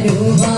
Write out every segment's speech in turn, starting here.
വരുവാൻ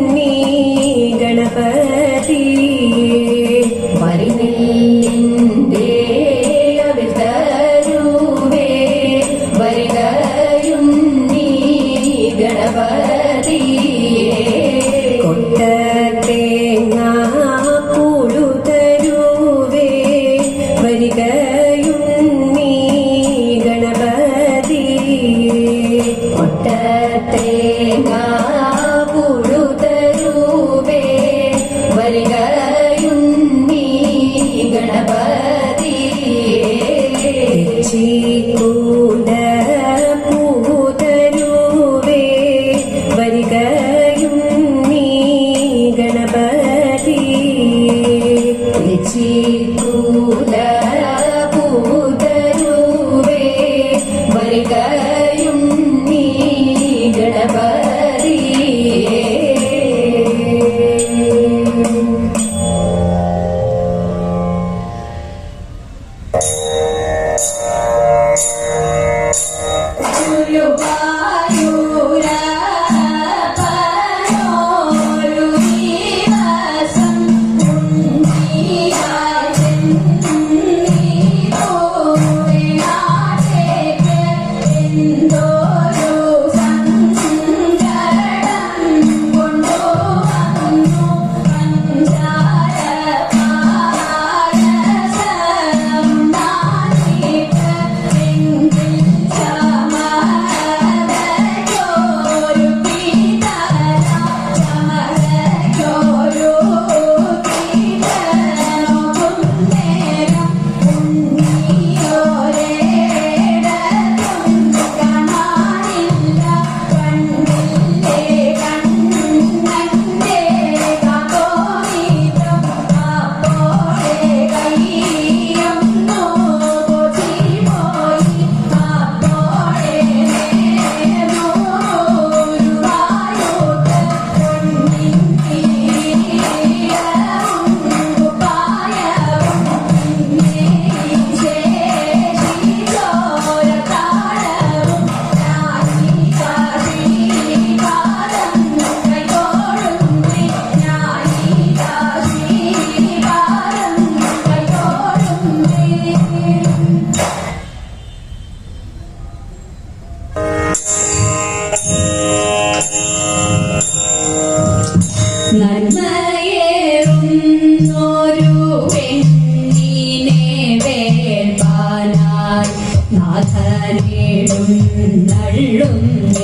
Mm-hmm.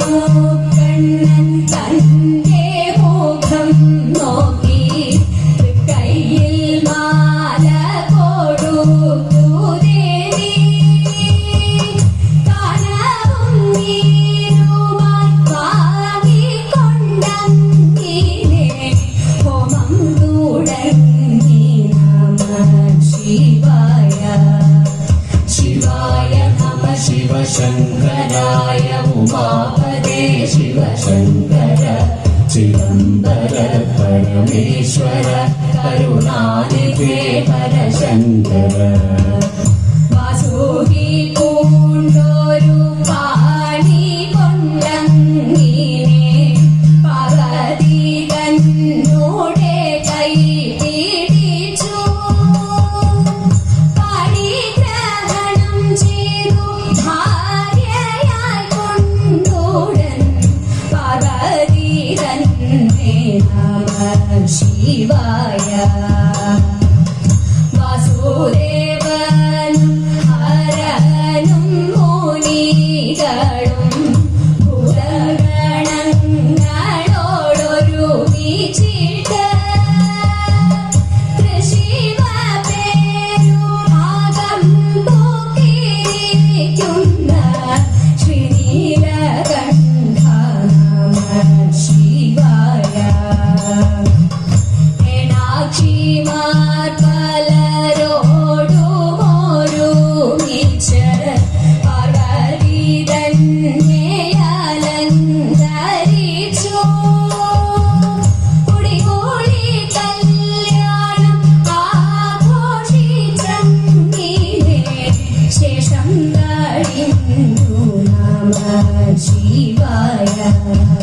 you. divine.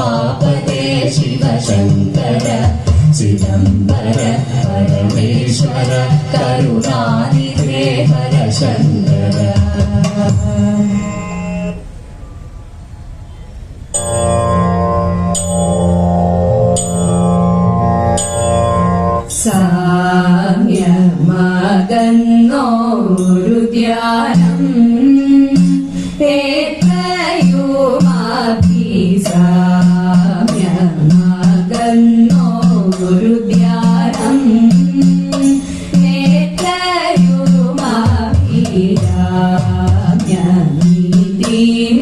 स्वापदे Shiva Shankar Chidambaram परमेश्वर करुणानिधे हर Shankar Amin.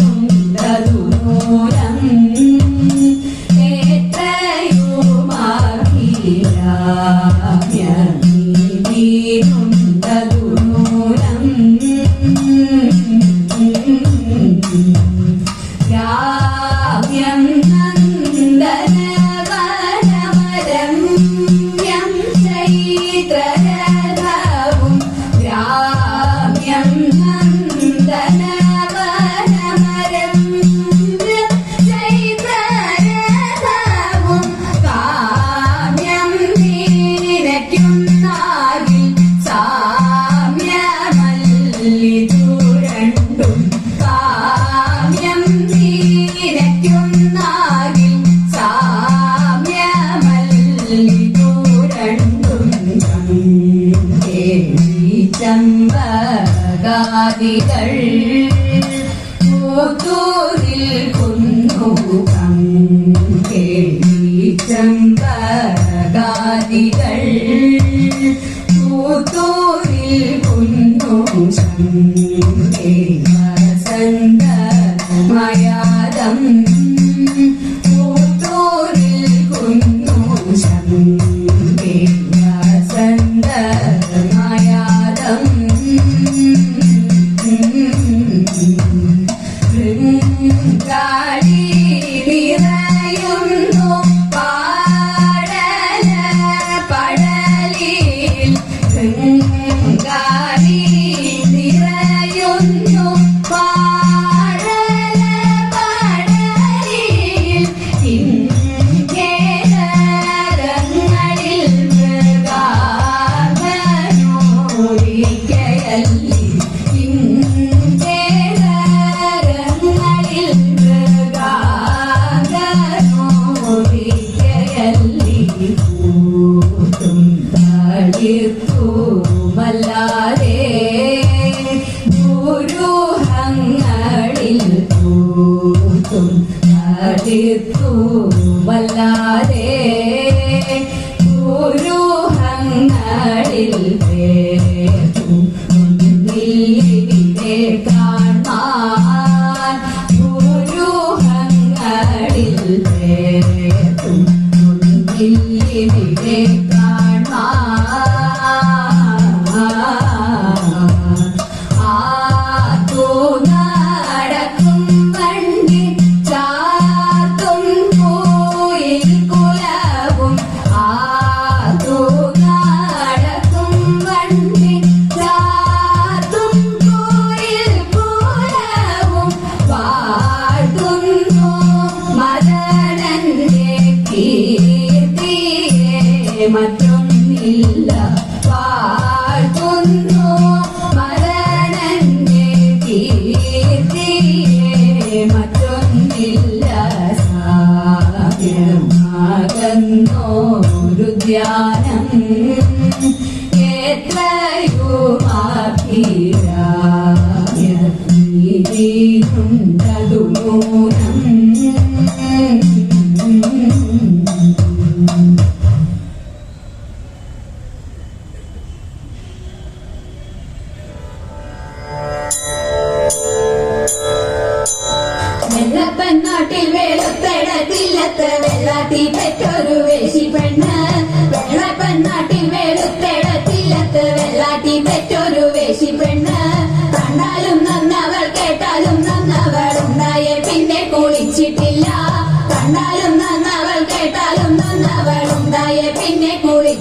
ആകുന്നോരു ധ്യാനം.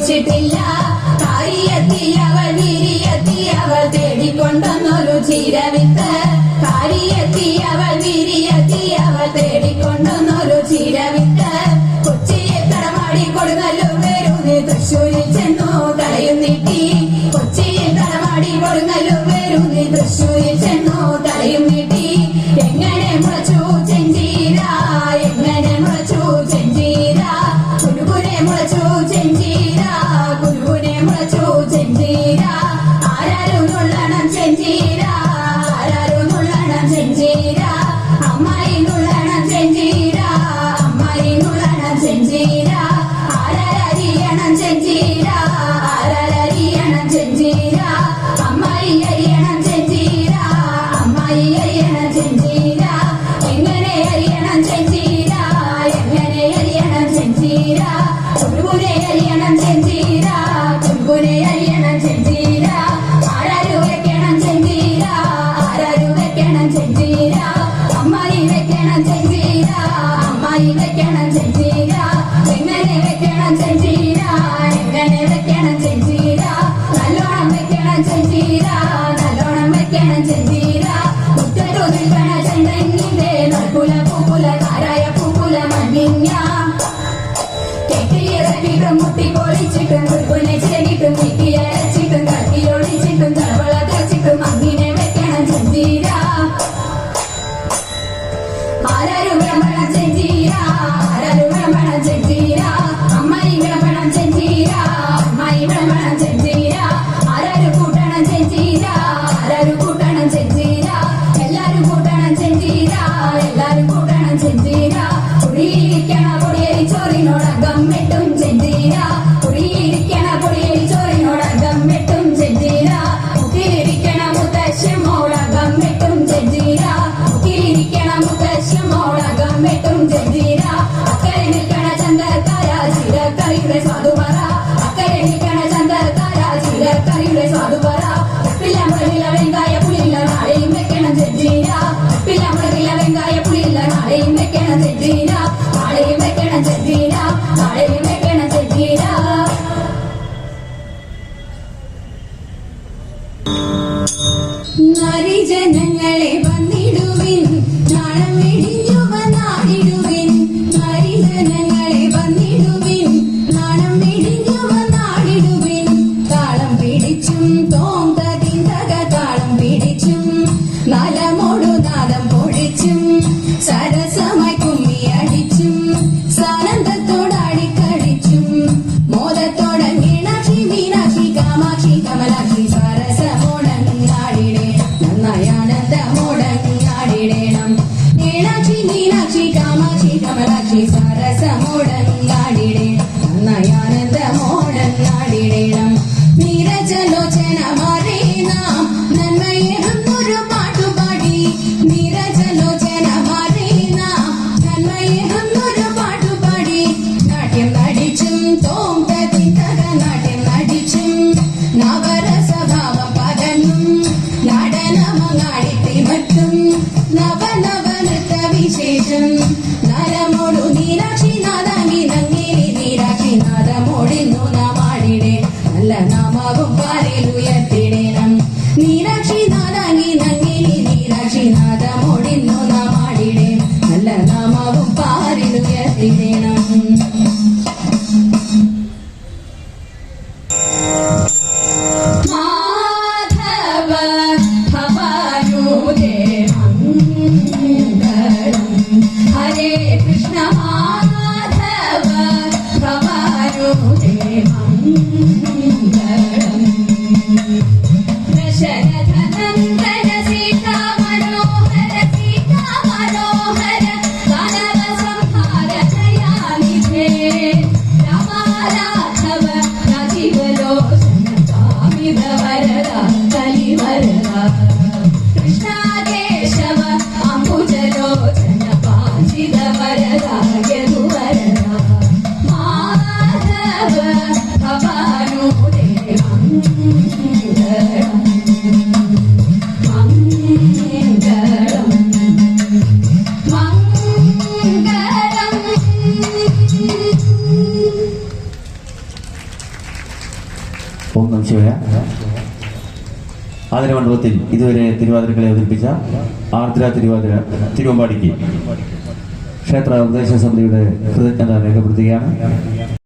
ചോദിച്ചിട്ടില്ല കാരിയത്തി അവൾ വിരിയത്തി അവൾ തേടിക്കൊണ്ടൊന്നൊരു ചീരവിത്ത്. കാരിയത്തി അവൾ വിരിയത്തി അവൾ തേടിക്കൊണ്ടൊന്നൊരു ചീരവിത്ത്. കൊച്ചിയെ തടമാടി കൊടുങ്ങല്ലോ പേരൂന്നി തൃശ്ശൂരിൽ ചെന്നു തലയും കൊച്ചിയെ തടമാടി കൊടുങ്ങല്ലോ പേരൂന്നി തൃശ്ശൂരിൽ നരി ജനങ്ങളെ വന്നി naya. മണ്ഡപത്തിൽ ഇതുവരെ തിരുവാതിരകളെ അവതരിപ്പിച്ച ആർദ്ര തിരുവാതിര തിരുവമ്പാടിക്ക്. ക്ഷേത്ര ഉപദേശ സമിതിയുടെ കൃതജ്ഞത രേഖപ്പെടുത്തുകയാണ്.